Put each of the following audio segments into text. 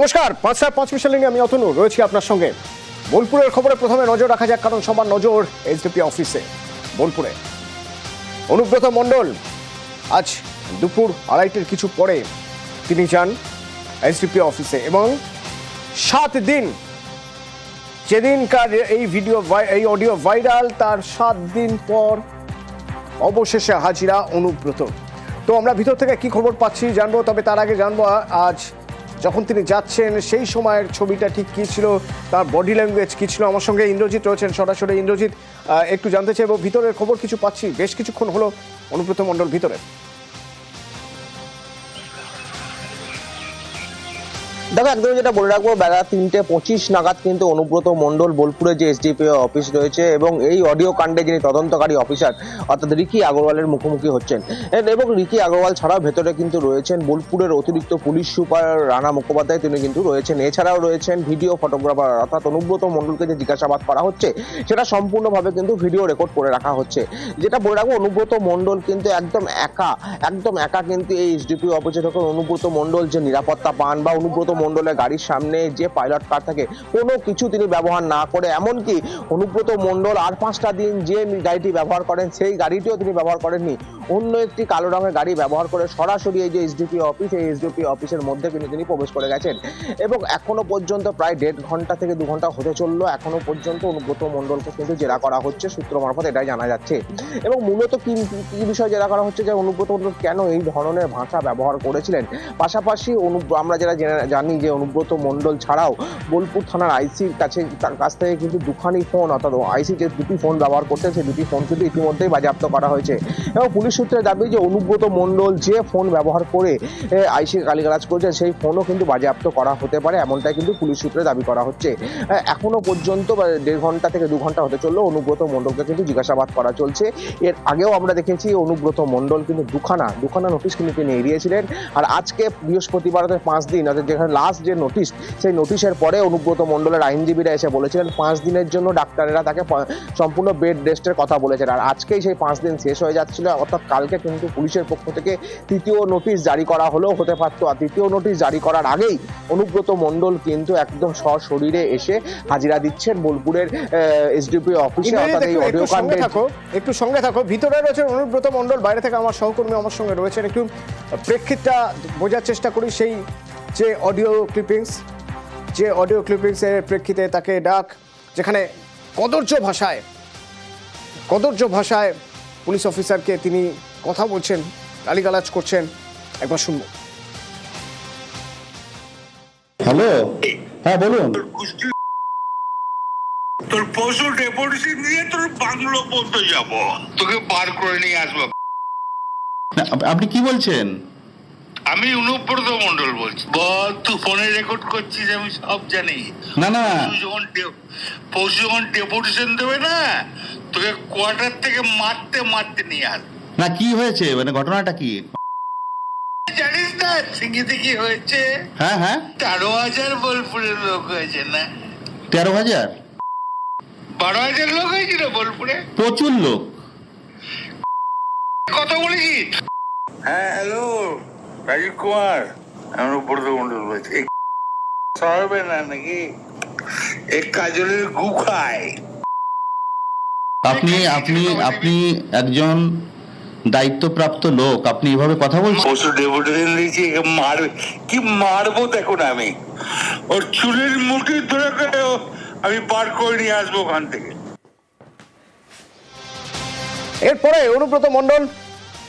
নমস্কার পাঁচটা পাঁচ মিশাল নিয়ে আমি অতনু, রয়েছি আপনার সঙ্গে। বোলপুরের খবরে প্রথমে নজর রাখা যাক কারণ সবার নজর এইচডিপি অফিসে বোলপুরে। অনুব্রত মণ্ডল, আজ দুপুর আড়াইটের কিছু পরে তিনি যান এইচডিপি অফিসে এবং সাত দিন, যেদিনকার এই ভিডিও এই অডিও ভাইরাল তার সাত দিন পর অবশেষে হাজিরা অনুব্রত। তো আমরা ভিতর থেকে কি খবর পাচ্ছি জানব, তবে তার আগে জানব আজ যখন তিনি যাচ্ছেন, সেই সময়ের ছবিটা ঠিক কী ছিল, তার বডি ল্যাঙ্গুয়েজ কী ছিল? আমার সঙ্গে ইন্দ্রজিৎ রয়েছেন সরাসরি। ইন্দ্রজিৎ একটু জানতে চাই এবং ভিতরের খবর কিছু পাচ্ছি? বেশ কিছুক্ষণ হলো অনুব্রত মণ্ডল ভিতরে। দেখো, একদম যেটা বলে রাখব, বেলা তিনটে পঁচিশ নাগাদ কিন্তু অনুব্রত মণ্ডল বোলপুরে যে এসডিপি অফিস রয়েছে এবং এই অডিও কাণ্ডে যিনি তদন্তকারী অফিসার, অর্থাৎ রিকি আগরওয়ালের মুখোমুখি হচ্ছেন। এবং রিকি আগরওয়াল ছাড়াও ভেতরে কিন্তু রয়েছেন বোলপুরের অতিরিক্ত পুলিশ সুপার রানা মুখোপাধ্যায়, তিনি কিন্তু রয়েছেন। এছাড়াও রয়েছেন ভিডিও ফটোগ্রাফার, অর্থাৎ অনুব্রত মণ্ডলকে যে জিজ্ঞাসাবাদ করা হচ্ছে, সেটা সম্পূর্ণভাবে কিন্তু ভিডিও রেকর্ড করে রাখা হচ্ছে। যেটা বলে রাখব, অনুব্রত মণ্ডল কিন্তু একদম একা একদম একা কিন্তু এই এসডিপি অফিসে যখন অনুব্রত মণ্ডল যে নিরাপত্তা পান বা অনুব্রত মণ্ডলের গাড়ির সামনে যে পাইলট কার থাকে, কোনো কিছু তিনি ব্যবহার না করে, এমনকি অনুব্রত মণ্ডল আর পাঁচটা দিন যে গাড়িটি ব্যবহার করেন, সেই গাড়িটিও তিনি ব্যবহার করেননি। অন্য একটি কালো রঙের গাড়ি ব্যবহার করে সরাসরি এই যে এসডিপি অফিস এই এসডিপি অফিসের মধ্যে কিন্তু তিনি প্রবেশ করে গেছেন। এবং এখনও পর্যন্ত প্রায় দেড় ঘণ্টা থেকে দু ঘণ্টা হতে চলল, এখনও পর্যন্ত অনুব্রত মণ্ডলকে কিন্তু জেরা করা হচ্ছে, সূত্র মারফত এটাই জানা যাচ্ছে। এবং মূলত কি কি বিষয়ে জেরা করা হচ্ছে যে অনুব্রত মণ্ডল কেন এই ধরনের ভাষা ব্যবহার করেছিলেন? পাশাপাশি অনু আমরা যারা জেনে- যে অনুব্রত মণ্ডল ছাড়াও বোলপুর থানার আইসির কাছে তার কাছ থেকে কিন্তু দুখানি ফোন অর্থাৎ আইসি যে দুটি ফোন ব্যবহার করতেন সেই দুটি ফোন কিন্তু ইতিমধ্যেই বাজেয়াপ্ত করা হয়েছে। এবং পুলিশ সূত্রে দাবি যে অনুব্রত মণ্ডল যে ফোন ব্যবহার করে আইসি গালিগালাজ করেছে সেই ফোনও কিন্তু বাজেয়াপ্ত করা হতে পারে এমনটাই কিন্তু পুলিশ সূত্রে দাবি করা হচ্ছে। আহ, এখনও পর্যন্ত দেড় ঘণ্টা থেকে দু ঘণ্টা হতে চলল অনুব্রত মণ্ডলকে কিন্তু জিজ্ঞাসাবাদ করা চলছে। এর আগেও আমরা দেখেছি অনুব্রত মণ্ডল কিন্তু দুখানা দুখানা নোটিশ কিন্তু তিনি এড়িয়েছিলেন। আর আজকে বৃহস্পতিবার পাঁচ দিন অর্থাৎ যেখানে লাস্ট যে নোটিশ সেই নোটিশের পরে অনুব্রত মণ্ডলের আইনজীবীরা এসে বলেছিলেন পাঁচ দিনের জন্য ডাক্তারেরা তাকে সম্পূর্ণ বেড রেস্টের কথা বলেছেন। আর আজকেই সেই পাঁচ দিন শেষ হয়ে যাচ্ছিল অর্থাৎ কালকে কিন্তু পুলিশের পক্ষ থেকে তৃতীয় নোটিশ জারি করা হলেও হতে পারতো। আর তৃতীয় নোটিশ জারি করার আগেই অনুব্রত মণ্ডল কিন্তু একদম সশরীরে এসে হাজিরা দিচ্ছেন বোলপুরের এসডিপি অফিসে অর্থাৎ এই অডিও কাণ্ডে থাকো একটু সঙ্গে থাকো। ভিতরে রয়েছে অনুব্রত মণ্ডল বাইরে থেকে আমার সহকর্মী আমার সঙ্গে রয়েছেন। একটু প্রেক্ষিতটা বোঝার চেষ্টা করি সেই যে অডিও ক্লিপিংস যে অডিও ক্লিপিংসের প্রেক্ষিতে তাকে ডাক যেখানে কদর্য ভাষায় কদর্য ভাষায় পুলিশ অফিসারকে তিনি কথা বলছেন গালিগালাজ করছেন একবার শুনব। হ্যালো? হ্যাঁ বলুন। তোর পশু ডেপুটেশন দিয়ে তোর বাংলো পর্যন্ত যাব। তোকে বার করে নিয়ে আসব। আপনি কি বলছেন? আমি অনুব্রত মন্ডল বলছি। বল তুই ফোনে রেকর্ড করছিস আমি সব জানি। না না। যখন পশু যখন ডেপুটেশন দেবে না তোকে কোয়ার্টার থেকে মারতে মারতে নিয়ে আসবে না কি হয়েছে? মানে ঘটনাটা কি? জানিস না সিঙ্গিতে কি হয়েছে। হ্যাঁ হ্যাঁ। তেরো হাজার বোলপুরের লোক হয়েছে না? তেরো হাজার? বারো হাজার লোক হয়েছিল বোলপুরে? প্রচুর লোক। কথা বলেছি হ্যাঁ হ্যালো। রাজীব কুমার আমি অনুব্রত মন্ডল বলছি এ না নাকি এক কাজলের গু খায় আপনি আপনি আপনি একজন দায়িত্বপ্রাপ্ত লোক আপনি এভাবে কথা বলছেন? পশু ডেপুটেশন দিয়েছি মারবে কি মারবো দেখুন আমি ওর চুলের মুঠি ধরে করে আমি বার করে নিয়ে আসব ওখান থেকে এরপরে অনুব্রত মণ্ডল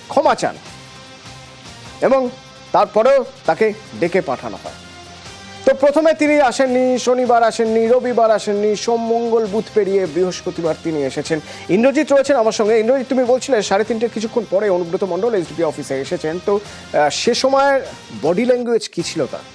ক্ষমা চান এবং তারপরেও তাকে ডেকে পাঠানো হয়। তো প্রথমে তিনি আসেননি, শনিবার আসেননি, রবিবার আসেননি, সোম, মঙ্গল, বুধ পেরিয়ে বৃহস্পতিবার তিনি এসেছেন। ইন্দ্রজিৎ রয়েছেন আমার সঙ্গে। ইন্দ্রজিৎ, তুমি বলছিলে সাড়ে তিনটে কিছুক্ষণ পরে অনুব্রত মণ্ডল এসডিপি অফিসে এসেছেন। তো সে সময়ের বডি ল্যাঙ্গুয়েজ কী ছিল তার?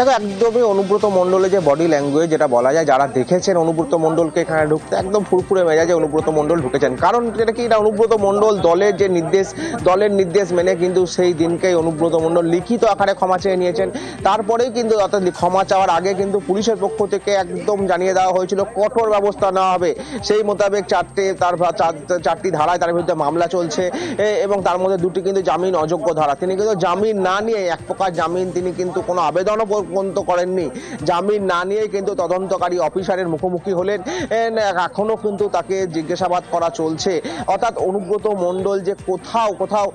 দেখো একদমই অনুব্রত মণ্ডলের যে বডি ল্যাঙ্গুয়েজ যেটা বলা যায়, যারা দেখেছেন অনুব্রত মণ্ডলকে এখানে ঢুকতে, একদম ফুরফুরে মেজাজে অনুব্রত মণ্ডল ঢুকেছেন। কারণ যেটা কি? এটা অনুব্রত মণ্ডল দলের যে নির্দেশ, দলের নির্দেশ মেনে কিন্তু সেই দিনকেই অনুব্রত মণ্ডল লিখিত আকারে ক্ষমা চেয়ে নিয়েছেন। তারপরেই কিন্তু অর্থাৎ ক্ষমা চাওয়ার আগে কিন্তু পুলিশের পক্ষ থেকে একদম জানিয়ে দেওয়া হয়েছিল, কঠোর ব্যবস্থা নেওয়া হবে। সেই মোতাবেক চারটে, তার চার- চারটি ধারায় তার বিরুদ্ধে মামলা চলছে এবং তার মধ্যে দুটি কিন্তু জামিন অযোগ্য ধারা। তিনি কিন্তু জামিন না নিয়ে এক প্রকার জামিন, তিনি কিন্তু কোনো আবেদনও পর্যন্ত করেননি। জামিন না নিয়ে কিন্তু তদন্তকারী অফিসারের মুখোমুখি হলেন। এন, এখনও কিন্তু তাকে জিজ্ঞাসাবাদ করা চলছে। অর্থাৎ অনুব্রত মণ্ডল যে কোথাও কোথাও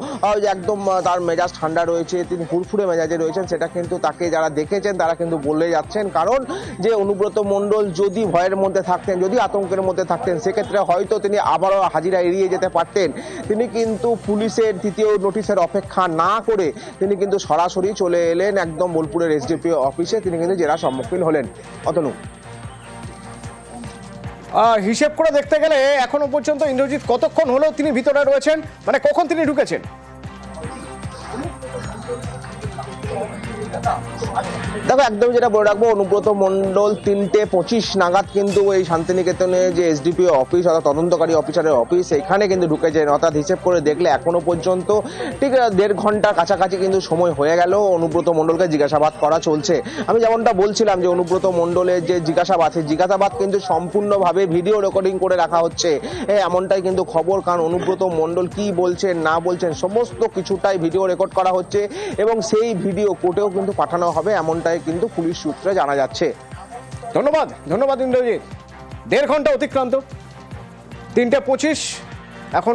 একদম তার মেজাজ ঠান্ডা রয়েছে তিনি ফুরফুরে মেজাজে রয়েছেন সেটা কিন্তু তাকে যারা দেখেছেন তারা কিন্তু বলে যাচ্ছেন। কারণ যে অনুব্রত মণ্ডল যদি ভয়ের মধ্যে থাকতেন যদি আতঙ্কের মধ্যে থাকতেন সেক্ষেত্রে হয়তো তিনি আবারও হাজিরা এড়িয়ে যেতে পারতেন। তিনি কিন্তু পুলিশের তৃতীয় নোটিশের অপেক্ষা না করে তিনি কিন্তু সরাসরি চলে এলেন একদম বোলপুরের এসডিপিও অফিসে তিনি কিন্তু জেরার সম্মুখীন হলেন। অতনু। হিসেব করে দেখতে গেলে এখনও পর্যন্ত ইন্দ্রজিৎ কতক্ষণ হলেও তিনি ভিতরে রয়েছেন? মানে কখন তিনি ঢুকেছেন? দেখো, একদম যেটা বলে রাখব, অনুব্রত মণ্ডল তিনটে পঁচিশ নাগাদ কিন্তু এই শান্তিনিকেতনে যে এসডিপিও অফিস অর্থাৎ তদন্তকারী অফিসারের অফিস এখানে কিন্তু ঢুকেছেন অর্থাৎ হিসেব করে দেখলে এখনও পর্যন্ত ঠিক দেড় ঘণ্টার কাছাকাছি কিন্তু সময় হয়ে গেল। অনুব্রত মণ্ডলকে জিজ্ঞাসাবাদ করা চলছে। আমি যেমনটা বলছিলাম যে, অনুব্রত মণ্ডলের যে জিজ্ঞাসাবাদ, সেই জিজ্ঞাসাবাদ কিন্তু সম্পূর্ণভাবে ভিডিও রেকর্ডিং করে রাখা হচ্ছে। এমনটাই কিন্তু খবর, কারণ অনুব্রত মণ্ডল কি বলছেন, না বলছেন, সমস্ত কিছুটাই ভিডিও রেকর্ড করা হচ্ছে। এবং সেই ভিডিও কোর্টেও কিন্তু পাঠানো হবে, এমনটাই কিন্তু পুলিশ সূত্রে জানা যাচ্ছে। ধন্যবাদ ধন্যবাদ ইন্দ্রজিৎ। দেড় ঘণ্টা অতিক্রান্ত। তিনটে পঁচিশ, এখন